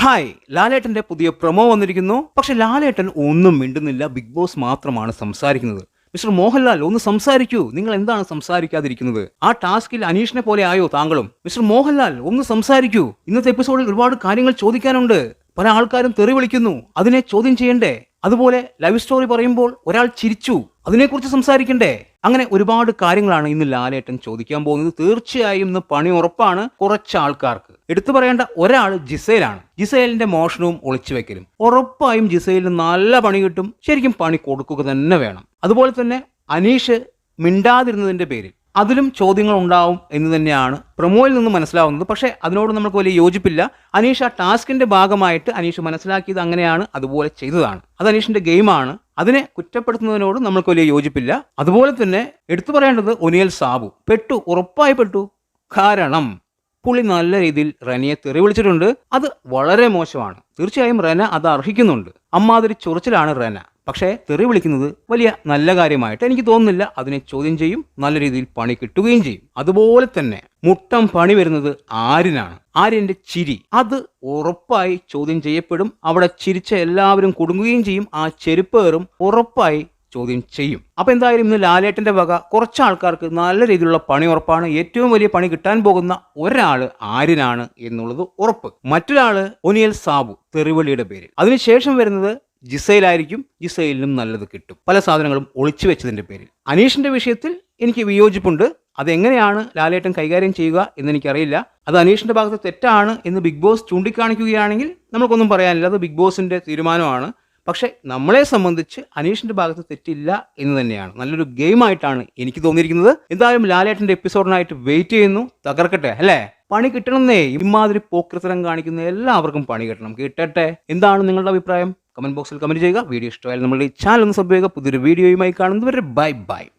Hi ലാലേട്ടന്റെ പുതിയ promo വന്നിരിക്കുന്നു. പക്ഷെ ലാലേട്ടൻ ഒന്നും മിണ്ടുന്നില്ല ബിഗ് ബോസ് മാത്രമാണ് സംസാരിക്കുന്നത്. മിസ്റ്റർ മോഹൻലാൽ ഒന്ന് സംസാരിക്കൂ. നിങ്ങൾ എന്താണ് സംസാരിക്കാതിരിക്കുന്നത്? ആ ടാസ്കിൽ അനീഷിനെ പോലെ ആയോ താങ്കളും? മിസ്റ്റർ മോഹൻലാൽ ഒന്ന് സംസാരിക്കൂ. ഇന്നത്തെ എപ്പിസോഡിൽ ഒരുപാട് കാര്യങ്ങൾ ചോദിക്കാനുണ്ട്. പല ആൾക്കാരും തെറി വിളിക്കുന്നു. അതിനെ ചോദ്യം ചെയ്യണ്ടേ? അതുപോലെ ലൈവ് സ്റ്റോറി പറയുമ്പോൾ ഒരാൾ ചിരിച്ചു. അതിനെക്കുറിച്ച് സംസാരിക്കണ്ടേ? അങ്ങനെ ഒരുപാട് കാര്യങ്ങളാണ് ഇന്ന് ലാലേട്ടൻ ചോദിക്കാൻ പോകുന്നത്. തീർച്ചയായും ഇന്ന് പണി ഉറപ്പാണ് കുറച്ച് ആൾക്കാർക്ക്. എടുത്തു പറയേണ്ട ഒരാൾ ജിസേലാണ്. ജിസേലിന്റെ മോഷണവും ഒളിച്ചു വെക്കലും ഉറപ്പായും ജിസേലിന് നല്ല പണി കിട്ടും. ശരിക്കും പണി കൊടുക്കുക തന്നെ വേണം. അതുപോലെ തന്നെ അനീഷ് മിണ്ടാതിരുന്നതിന്റെ പേരിൽ. അതിലും ചോദ്യങ്ങൾ ഉണ്ടാവും എന്ന് തന്നെയാണ് പ്രൊമോയിൽ നിന്ന് മനസ്സിലാവുന്നത്. പക്ഷേ അതിനോട് നമുക്ക് വലിയ യോജിപ്പില്ല. അനീഷ് ആ ടാസ്കിന്റെ ഭാഗമായിട്ട് അനീഷ് മനസ്സിലാക്കിയത് അങ്ങനെയാണ് അതുപോലെ ചെയ്തതാണ്. അത് അനീഷിന്റെ ഗെയിമാണ്. അതിനെ കുറ്റപ്പെടുത്തുന്നതിനോട് നമ്മൾക്ക് വലിയ യോജിപ്പില്ല. അതുപോലെ തന്നെ എടുത്തു പറയേണ്ടത് ഒനിയൽ സാബു. പെട്ടു ഉറപ്പായി പെട്ടു. കാരണം പുള്ളി നല്ല രീതിയിൽ റനയെ തെറി വിളിച്ചിട്ടുണ്ട്. അത് വളരെ മോശമാണ്. തീർച്ചയായും റന അത് അർഹിക്കുന്നുണ്ട്. അമ്മാതിരി ചൊറിച്ചിലാണ് റന. പക്ഷേ തെറി വിളിക്കുന്നത് വലിയ നല്ല കാര്യമായിട്ട് എനിക്ക് തോന്നുന്നില്ല അതിനെ ചോദ്യം ചെയ്യും നല്ല രീതിയിൽ പണി കിട്ടുകയും ചെയ്യും. അതുപോലെ തന്നെ മുട്ടം പണി വരുന്നത് ആരിനാണ് ആര്യന്റെ ചിരി. അത് ഉറപ്പായി ചോദ്യം ചെയ്യപ്പെടും. അവിടെ ചിരിച്ച എല്ലാവരും കുടുങ്ങുകയും ചെയ്യും. ആ ചെരുപ്പേറും ഉറപ്പായി ചോദ്യം ചെയ്യും. അപ്പോൾ എന്തായാലും ഇന്ന് ലാലേട്ടന്റെ വക കുറച്ച് ആൾക്കാർക്ക് നല്ല രീതിയിലുള്ള പണി ഉറപ്പാണ്. ഏറ്റവും വലിയ പണി കിട്ടാൻ പോകുന്ന ഒരാൾ ആര്യനാണ് എന്നുള്ളത് ഉറപ്പ്. മറ്റൊരാൾ ഒനിയൽ സാബു തെറിവളിയുടെ പേര് അതിനുശേഷം വരുന്നത് ജിസയിലായിരിക്കും ജിസയിലിനും നല്ലത് കിട്ടും. പല സാധനങ്ങളും ഒളിച്ചു വെച്ചതിന്റെ പേരിൽ. അനീഷിന്റെ വിഷയത്തിൽ എനിക്ക് വിയോജിപ്പുണ്ട്. അതെങ്ങനെയാണ് ലാലേട്ടൻ കൈകാര്യം ചെയ്യുക എന്ന് എനിക്കറിയില്ല അത് അനീഷിന്റെ ഭാഗത്ത് തെറ്റാണ് എന്ന് ബിഗ് ബോസ് ചൂണ്ടിക്കാണിക്കുകയാണെങ്കിൽ നമുക്കൊന്നും പറയാനില്ല. അത് ബിഗ് ബോസിന്റെ തീരുമാനമാണ്. പക്ഷേ നമ്മളെ സംബന്ധിച്ച് അനീഷിന്റെ ഭാഗത്ത് തെറ്റില്ല എന്ന് തന്നെയാണ്. നല്ലൊരു ഗെയിം ആയിട്ടാണ് എനിക്ക് തോന്നിയിരിക്കുന്നത്. എന്തായാലും ലാലേട്ടന്റെ എപ്പിസോഡിനായിട്ട് വെയിറ്റ് ചെയ്യുന്നു. തകർക്കട്ടെ അല്ലേ? പണി കിട്ടണമെന്നേ ഇമാതിരി പോക്രിത്തരം കാണിക്കുന്ന എല്ലാവർക്കും പണി കിട്ടണം. കിട്ടട്ടെ. എന്താണ് നിങ്ങളുടെ അഭിപ്രായം? കമന്റ് ബോക്സിൽ കമന്റ് ചെയ്യുക. വീഡിയോ ഇഷ്ടമായാലും നമ്മുടെ ഈ ചാനൽ ഒന്ന് സബ് ചെയ്യുക. പുതിയൊരു വീഡിയോയുമായി കാണുന്നവരെ ബൈ ബൈ